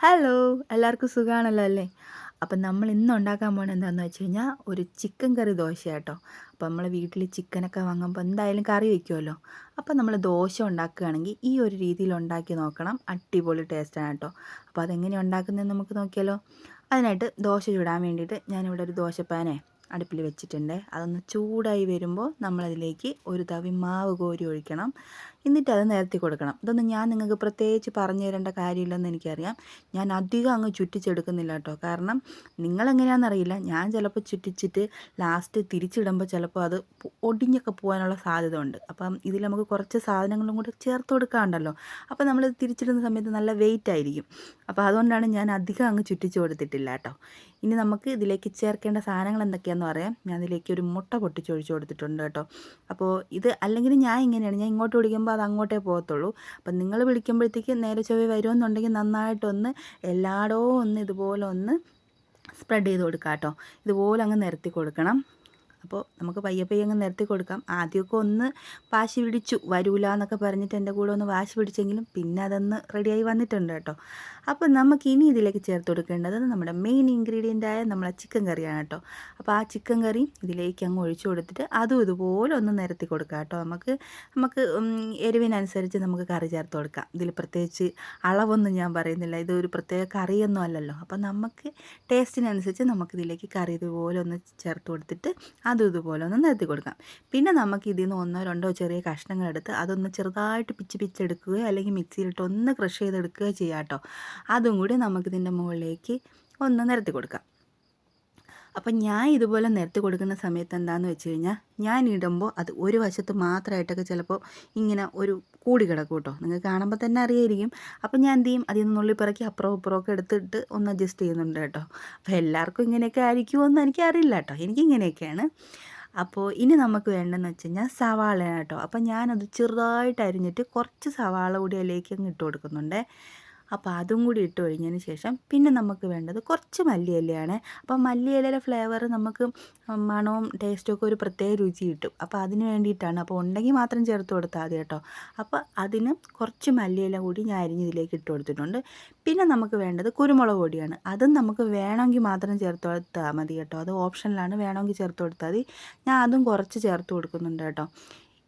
Hello എല്ലാവർക്കും സുഖമാണല്ലോ അല്ലേ? അപ്പം നമ്മൾ ഇന്ന് ഉണ്ടാക്കാൻ പോകുന്നത് എന്താണെന്ന് വെച്ച് കഴിഞ്ഞാൽ ഒരു ചിക്കൻ കറി ദോശ കേട്ടോ അപ്പം നമ്മൾ വീട്ടിൽ ചിക്കനൊക്കെ വാങ്ങുമ്പോൾ എന്തായാലും കറി വയ്ക്കുമല്ലോ അപ്പം നമ്മൾ ദോശ ഉണ്ടാക്കുകയാണെങ്കിൽ ഈ ഒരു രീതിയിൽ ഉണ്ടാക്കി നോക്കണം. അടിപൊളി ടേസ്റ്റാണ് കേട്ടോ. അപ്പോൾ അതെങ്ങനെ ഉണ്ടാക്കുന്നതെന്ന് നമുക്ക് നോക്കിയാലോ. അതിനായിട്ട് ദോശ ചൂടാൻ വേണ്ടിയിട്ട് ഞാനിവിടെ ഒരു ദോശപ്പാനെ അടുപ്പിൽ വെച്ചിട്ടുണ്ട്. അതൊന്ന് ചൂടായി വരുമ്പോൾ നമ്മളതിലേക്ക് ഒരു തവി മാവ് കോരി ഒഴിക്കണം. എന്നിട്ട് അത് നിരത്തി കൊടുക്കണം. ഇതൊന്നും ഞാൻ നിങ്ങൾക്ക് പ്രത്യേകിച്ച് പറഞ്ഞു തരേണ്ട കാര്യമില്ലെന്ന് എനിക്കറിയാം. ഞാൻ അധികം അങ്ങ് ചുറ്റിച്ചെടുക്കുന്നില്ല കേട്ടോ. കാരണം നിങ്ങളെങ്ങനെയാണെന്നറിയില്ല. ഞാൻ ചിലപ്പോൾ ചുറ്റിച്ചിട്ട് ലാസ്റ്റ് തിരിച്ചിടുമ്പോൾ ചിലപ്പോൾ അത് ഒടിഞ്ഞൊക്കെ പോകാനുള്ള സാധ്യത ഉണ്ട് അപ്പം ഇതിൽ നമുക്ക് കുറച്ച് സാധനങ്ങളും കൂടെ ചേർത്ത് കൊടുക്കാണ്ടല്ലോ. അപ്പോൾ നമ്മൾ തിരിച്ചിടുന്ന സമയത്ത് നല്ല വെയിറ്റ് ആയിരിക്കും. അപ്പോൾ അതുകൊണ്ടാണ് ഞാൻ അധികം അങ്ങ് ചുറ്റിച്ച് കൊടുത്തിട്ടില്ല കേട്ടോ. ഇനി നമുക്ക് ഇതിലേക്ക് ചേർക്കേണ്ട സാധനങ്ങൾ എന്തൊക്കെയാണെന്ന് പറയാം. ഞാൻ ഇതിലേക്ക് ഒരു മുട്ട പൊട്ടിച്ചൊഴിച്ച് കൊടുത്തിട്ടുണ്ട് കേട്ടോ. അപ്പോൾ ഇത് അല്ലെങ്കിൽ ഞാൻ ഇങ്ങനെയാണ്. ഞാൻ ഇങ്ങോട്ട് വിളിക്കുമ്പോൾ അത് അങ്ങോട്ടേ പോകത്തുള്ളൂ. അപ്പം നിങ്ങൾ വിളിക്കുമ്പോഴത്തേക്ക് നേരെ ചൊവ്വ വരുമെന്നുണ്ടെങ്കിൽ നന്നായിട്ടൊന്ന് എല്ലായിടവും ഒന്ന് ഇതുപോലെ ഒന്ന് സ്പ്രെഡ് ചെയ്ത് കൊടുക്കാം കേട്ടോ ഇതുപോലെ അങ്ങ് നിരത്തി കൊടുക്കണം. അപ്പോൾ നമുക്ക് പയ്യെ പയ്യെ അങ്ങ് നിരത്തി കൊടുക്കാം. ആദ്യമൊക്കെ ഒന്ന് വാശി പിടിച്ചു. വരൂല എന്നൊക്കെ പറഞ്ഞിട്ട് എന്റെ കൂടെ ഒന്ന് വാശി പിടിച്ചെങ്കിലും പിന്നെ അതൊന്ന് റെഡിയായി വന്നിട്ടുണ്ട് കേട്ടോ. അപ്പോൾ നമുക്ക് ഇനി ഇതിലേക്ക് ചേർത്ത് കൊടുക്കേണ്ടത് നമ്മുടെ മെയിൻ ഇൻഗ്രീഡിയന്റ് ആയ നമ്മളെ ചിക്കൻ കറിയാണ് കേട്ടോ. അപ്പോൾ ആ ചിക്കൻ കറി ഇതിലേക്ക് അങ്ങ് ഒഴിച്ചു കൊടുത്തിട്ട് അതും ഇതുപോലെ ഒന്ന് നിരത്തി കൊടുക്കാം കേട്ടോ. നമുക്ക് നമുക്ക് എരിവിനനുസരിച്ച് നമുക്ക് കറി ചേർത്ത് കൊടുക്കാം. ഇതിൽ പ്രത്യേകിച്ച് അളവൊന്നും ഞാൻ പറയുന്നില്ല. ഇത് ഒരു പ്രത്യേക കറിയൊന്നും അല്ലല്ലോ. അപ്പോൾ നമുക്ക് ടേസ്റ്റിനനുസരിച്ച് നമുക്ക് ഇതിലേക്ക് കറി ഇതുപോലെ ഒന്ന് ചേർത്ത് കൊടുത്തിട്ട് അതും ഇതുപോലെ ഒന്ന് നിരത്തി കൊടുക്കാം. പിന്നെ നമുക്ക് ഇതിൽ നിന്ന് ഒന്നോ രണ്ടോ ചെറിയ കഷ്ണങ്ങൾ എടുത്ത് അതൊന്ന് ചെറുതായിട്ട് പിച്ച് പിച്ചെടുക്കുകയോ അല്ലെങ്കിൽ മിക്സിയിലിട്ട് ഒന്ന് ക്രഷ് ചെയ്തെടുക്കുകയോ ചെയ്യാം കേട്ടോ. അതും കൂടി നമുക്കിതിന്റെ മുകളിലേക്ക് ഒന്ന് നിരത്തി കൊടുക്കാം. അപ്പം ഞാൻ ഇതുപോലെ നിരത്തി കൊടുക്കുന്ന സമയത്ത് എന്താണെന്ന് വെച്ച് കഴിഞ്ഞാൽ ഞാൻ ഇടുമ്പോൾ അത് ഒരു വശത്ത് മാത്രമായിട്ടൊക്കെ ചിലപ്പോൾ ഇങ്ങനെ ഒരു കൂടി കിടക്കും കേട്ടോ. നിങ്ങൾക്ക് കാണുമ്പോൾ തന്നെ അറിയായിരിക്കും. അപ്പം ഞാൻ എന്ത് ചെയ്യും? അതിൽ നിന്ന് നുള്ളിപ്പിറക്കി അപ്പുറം ഇപ്പുറമൊക്കെ എടുത്തിട്ട് ഒന്ന് അഡ്ജസ്റ്റ് ചെയ്യുന്നുണ്ട് കേട്ടോ. അപ്പോൾ എല്ലാവർക്കും ഇങ്ങനെയൊക്കെ ആയിരിക്കുമോ എന്ന് എനിക്കറിയില്ല കേട്ടോ. എനിക്കിങ്ങനെയൊക്കെയാണ് അപ്പോൾ ഇനി നമുക്ക് വേണ്ടതെന്ന് വെച്ച് കഴിഞ്ഞാൽ സവാളയാണ് കേട്ടോ. അപ്പം ഞാനത് ചെറുതായിട്ട് അരിഞ്ഞിട്ട് കുറച്ച് സവാള കൂടി അതിലേക്ക് അങ്ങ് ഇട്ട് കൊടുക്കുന്നുണ്ട്. അപ്പോൾ അതും കൂടി ഇട്ട് കഴിഞ്ഞതിന് ശേഷം പിന്നെ നമുക്ക് വേണ്ടത് കുറച്ച് മല്ലിയിലയാണ്. അപ്പോൾ മല്ലിയിലയുടെ ഫ്ലേവർ നമുക്ക് മണവും ടേസ്റ്റും ഒക്കെ ഒരു പ്രത്യേക രുചി കിട്ടും. അപ്പോൾ അതിന് വേണ്ടിയിട്ടാണ്. അപ്പോൾ ഉണ്ടെങ്കിൽ മാത്രം ചേർത്ത് കൊടുത്താൽ മതി കേട്ടോ. അപ്പോൾ അതിന് കുറച്ച് മല്ലിയില കൂടി ഞാൻ അരിഞ്ഞതിലേക്ക് ഇട്ട് കൊടുത്തിട്ടുണ്ട്. പിന്നെ നമുക്ക് വേണ്ടത് കുരുമുളക് പൊടിയാണ്. അതും നമുക്ക് വേണമെങ്കിൽ മാത്രം ചേർത്ത് കൊടുത്താൽ മതി കേട്ടോ. അത് ഓപ്ഷനിലാണ് വേണമെങ്കിൽ ചേർത്ത് കൊടുത്താൽ മതി. ഞാൻ അതും കുറച്ച് ചേർത്ത് കൊടുക്കുന്നുണ്ട് കേട്ടോ.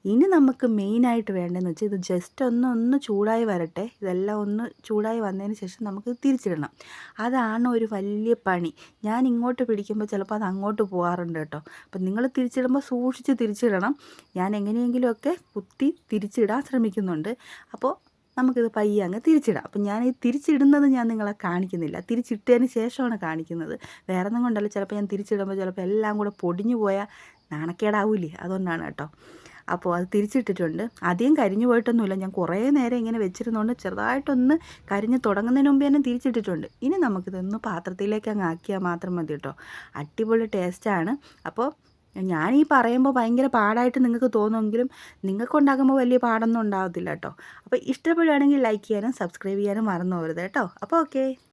ഇനി നമുക്ക് മെയിനായിട്ട് വേണ്ടതെന്ന് വെച്ചാൽ ഇത് ജസ്റ്റ് ഒന്ന് ഒന്ന് ചൂടായി വരട്ടെ. ഇതെല്ലാം ഒന്ന് ചൂടായി വന്നതിന് ശേഷം നമുക്ക് തിരിച്ചിടണം. അതാണ് ഒരു വലിയ പണി. ഞാൻ ഇങ്ങോട്ട് പിടിക്കുമ്പോൾ ചിലപ്പോൾ അത് അങ്ങോട്ട് പോകാറുണ്ട് കേട്ടോ. അപ്പം നിങ്ങൾ തിരിച്ചിടുമ്പോൾ സൂക്ഷിച്ച് തിരിച്ചിടണം. ഞാൻ എങ്ങനെയെങ്കിലുമൊക്കെ കുത്തി തിരിച്ചിടാൻ ശ്രമിക്കുന്നുണ്ട്. അപ്പോൾ നമുക്കിത് പയ്യെ അങ്ങ് തിരിച്ചിടാം. അപ്പം ഞാൻ ഈ തിരിച്ചിടുന്നത് ഞാൻ നിങ്ങളെ കാണിക്കുന്നില്ല. തിരിച്ചിട്ടതിന് ശേഷമാണ് കാണിക്കുന്നത്. വേറെ ഒന്നും കൊണ്ടല്ല. ചിലപ്പോൾ ഞാൻ തിരിച്ചിടുമ്പോൾ ചിലപ്പോൾ എല്ലാം കൂടെ പൊടിഞ്ഞു പോയാൽ നാണക്കേടാവൂലേ അതുകൊണ്ടാണ് കേട്ടോ. അപ്പോൾ അത് തിരിച്ചിട്ടിട്ടുണ്ട്. അധികം കരിഞ്ഞു പോയിട്ടൊന്നുമില്ല. ഞാൻ കുറേ നേരം ഇങ്ങനെ വെച്ചിരുന്നുകൊണ്ട് ചെറുതായിട്ടൊന്ന് കരിഞ്ഞ് തുടങ്ങുന്നതിന് മുമ്പ് തന്നെ തിരിച്ചിട്ടിട്ടുണ്ട്. ഇനി നമുക്കിതൊന്ന് പാത്രത്തിലേക്ക് അങ്ങ് ആക്കിയാൽ മാത്രം മതി കേട്ടോ. അടിപൊളി ടേസ്റ്റാണ് അപ്പോൾ ഞാൻ ഈ പറയുമ്പോൾ ഭയങ്കര പാടായിട്ട് നിങ്ങൾക്ക് തോന്നുമെങ്കിലും നിങ്ങൾക്ക് ഉണ്ടാക്കുമ്പോൾ വലിയ പാടൊന്നും ഉണ്ടാകത്തില്ല കേട്ടോ. അപ്പോൾ ഇഷ്ടപ്പെടുകയാണെങ്കിൽ ലൈക്ക് ചെയ്യാനും സബ്സ്ക്രൈബ് ചെയ്യാനും മറന്നു പോകരുത് കേട്ടോ. അപ്പോൾ ഓക്കെ